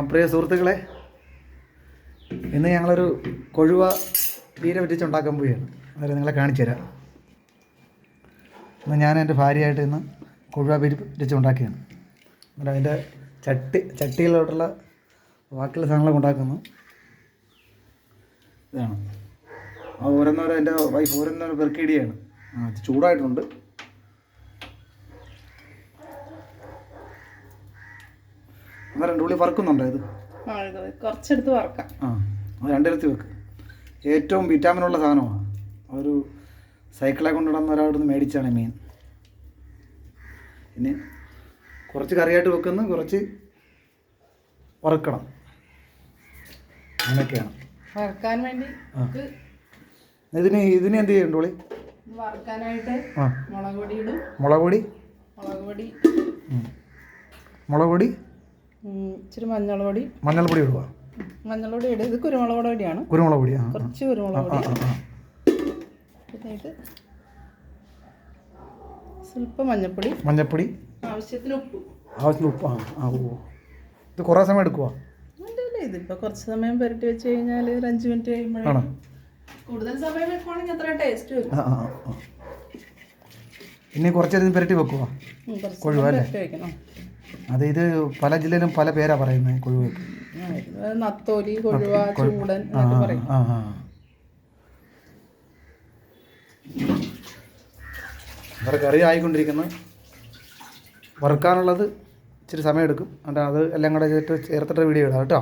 പ്രിയ സുഹൃത്തുക്കളെ ഇന്ന് ഞങ്ങളൊരു കൊഴുവ വീര വെറ്റിച്ചുണ്ടാക്കാൻ പോവുകയാണ്. അതായത് നിങ്ങളെ കാണിച്ചു തരാം. ഇന്ന് ഞാൻ എന്റെ ഭാര്യയായിട്ട് ഇന്ന് കൊഴുവ വീര് വെച്ചുണ്ടാക്കിയാണ് എന്നിട്ട് അതിന്റെ ചട്ടി ചട്ടിയിലോട്ടുള്ള ബാക്കിയുള്ള സാധനങ്ങളൊക്കെ ഉണ്ടാക്കുന്നു. ഇതാണ്. ആ ഓരോന്നോരോ എന്റെ വൈഫ് ഓരോന്നോരോ പെർക്കിടിയാണ് ചൂടായിട്ടുണ്ട്. അന്നേരം രണ്ട് ഉള്ളി വറുക്കുന്നുണ്ടോ ഇത്? കുറച്ചെടുത്ത് വറക്കാം. ആ അത് രണ്ടിടത്ത് വെക്ക്. ഏറ്റവും വിറ്റാമിനുള്ള സാധനമാണ് ഒരു സൈക്കിളെ കൊണ്ടുവിടുന്ന ഒരാളുടെ മേടിച്ചാണ് മീൻ. പിന്നെ കുറച്ച് കറിയായിട്ട് വെക്കുന്ന കുറച്ച് വറുക്കണം. അങ്ങനെയൊക്കെയാണ്. വറുക്കാൻ വേണ്ടി ഇതിന് ഇതിന് എന്ത് ചെയ്യണ്ട വറക്കാനായിട്ട് മുളക് പൊടി മുളക് പൊടി മുളക് പൊടി മുളക് പൊടി ഇച്ചിരി മഞ്ഞൾപൊടി മഞ്ഞൾപൊടി മഞ്ഞൾപ്പൊടി ഇടുക മഞ്ഞൾപൊടി ഇടുക. ഇത് കുരുമുളക് പൊടിയാണ്. കുരുമുളക് പൊടി ആ ആ. കുറച്ച് കുരുമുളക് പൊടി സ്വല്പം മഞ്ഞൾപ്പൊടി മഞ്ഞൾപ്പൊടി ആവശ്യത്തിന് ഉപ്പ്. ആവശ്യത്തിന് ഉപ്പ്. ആ ആ ഓ ഇത് കുറേ സമയം എടുക്കുക ഇതിപ്പോൾ കുറച്ച് സമയം പുരട്ടി വെച്ച് കഴിഞ്ഞാൽ ഒരു അഞ്ച് മിനിറ്റ് കഴിയുമ്പോഴാണ് കൂടുതൽ സമയം വെക്കുവാണെങ്കിൽ അത്ര ടേസ്റ്റ് വരും. പിന്നെ ആ ആ, ആ. ഇനി കുറച്ച് നേരം പുരട്ടി വെക്കുക ഉം, അത് ഇത് പല ജില്ലയിലും പല പേരാ പറയുന്നത് കൊഴുവയ്ക്ക് നത്തോലി കൊഴുവ ചൂടൻ ആ എന്നൊക്കെ ആ, പറയും. ആ ആ. വേറെ കറി ആയിക്കൊണ്ടിരിക്കുന്നത് വറുക്കാനുള്ളത് ഇച്ചിരി സമയം എടുക്കും എന്നിട്ട് അത് എല്ലാം കൂടെ ചേർത്ത് ചേർത്തിട്ട് വീഡിയോ ഇടാം കേട്ടോ.